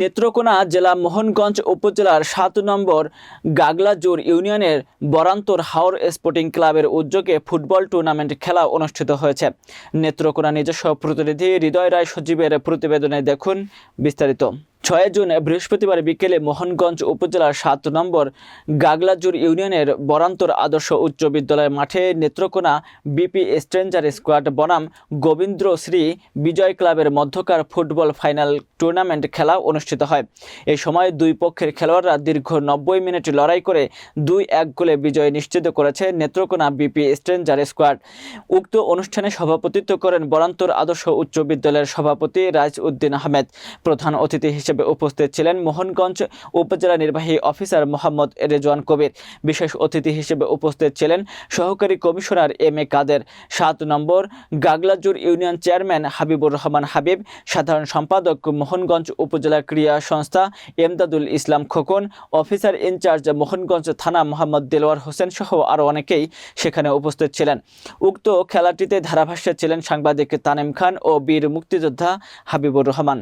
নেত্রকোনা জেলা মোহনগঞ্জ উপজেলার সাত নম্বর গাগলাজোর ইউনিয়নের বরান্তর হাওর স্পোর্টিং ক্লাবের উদ্যোগে ফুটবল টুর্নামেন্ট খেলা অনুষ্ঠিত হয়েছে। নেত্রকোনা নিজস্ব প্রতিনিধি হৃদয় রায় সজীবের প্রতিবেদনে দেখুন বিস্তারিত। ছয় জুন বৃহস্পতিবার বিকেলে মোহনগঞ্জ উপজেলার সাত নম্বর গাগলাজুর ইউনিয়নের বরান্তর আদর্শ উচ্চ বিদ্যালয়ের মাঠে নেত্রকোনা বিপি স্ট্রেঞ্জার স্কোয়াড বনাম গোবিন্দ্র শ্রী বিজয় ক্লাবের মধ্যকার ফুটবল ফাইনাল টুর্নামেন্ট খেলা অনুষ্ঠিত হয়। এই সময় দুই পক্ষের খেলোয়াড়রা দীর্ঘ নব্বই মিনিট লড়াই করে দুই এক গোলে বিজয় নিশ্চিত করেছে নেত্রকোনা বিপি স্ট্রেঞ্জার স্কোয়াড। উক্ত অনুষ্ঠানে সভাপতিত্ব করেন বরান্তর আদর্শ উচ্চ বিদ্যালয়ের সভাপতি রাজ উদ্দিন আহমেদ। প্রধান অতিথি হিসেবে উপস্থিত ছিলেন মোহনগঞ্জ উপজেলা নির্বাহী অফিসার মোহাম্মদ রেজওয়ান কবির। বিশেষ অতিথি হিসেবে উপস্থিত ছিলেন সহকারী কমিশনার এম এ কাদের। সাত নম্বর, গাগলাজুর ইউনিয়ন চেয়ারম্যান হাবিবুর রহমান হাবিব। সাধারণ সম্পাদক মোহনগঞ্জ উপজেলা ক্রীড়া সংস্থা Emdadul Islam Khokon. Officer in charge Mohanganj থানা মোহাম্মদ দেলোয়ার হোসেন সহ আরও অনেকেই সেখানে উপস্থিত ছিলেন। উক্ত খেলাটিতে ধারাভাষ্যে ছিলেন সাংবাদিক তানিম খান ও বীর মুক্তিযোদ্ধা হাবিবুর রহমান।